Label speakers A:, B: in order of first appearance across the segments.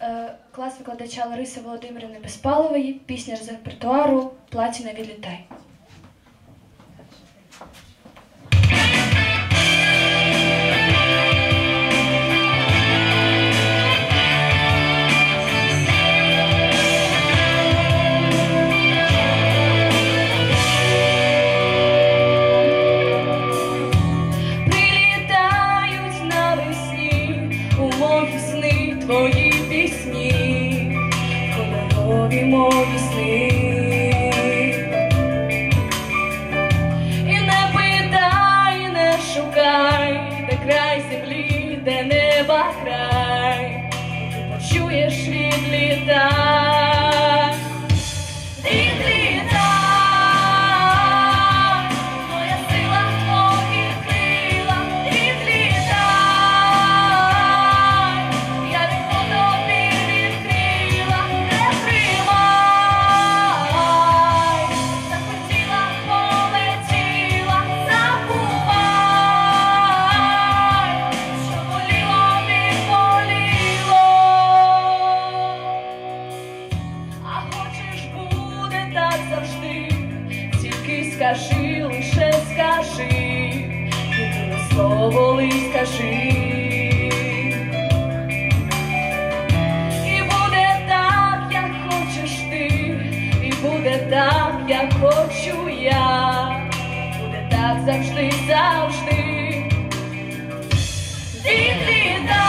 A: Е, Клас викладача Лариси Володимирівни Безпалової, пісня з репертуару Платіна відлітай. Прилітають навесні у мої сни твої пісні, кольорові мої сни. І не питай, не шукай, де край землі, де неба край, ти почуєш відлітай. Скажи, лише скажи, єдине слово лиш скажи. І буде так, як хочеш ти, і буде так, як хочу я, буде так завжди, завжди. Відлітай,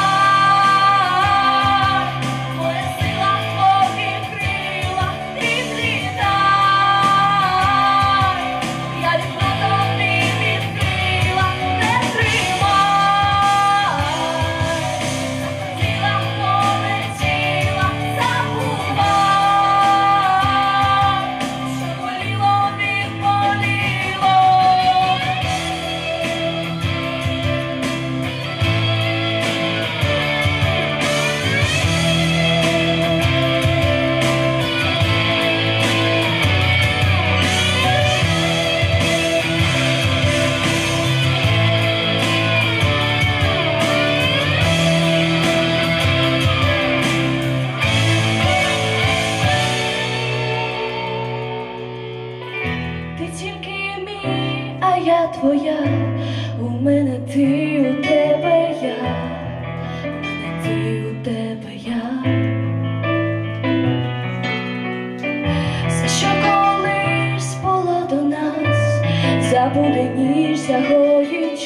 A: я твоя, у мене ти, у тебе я, у мене ти, у тебе я. За що колись було до нас, забуде ніж загоїть.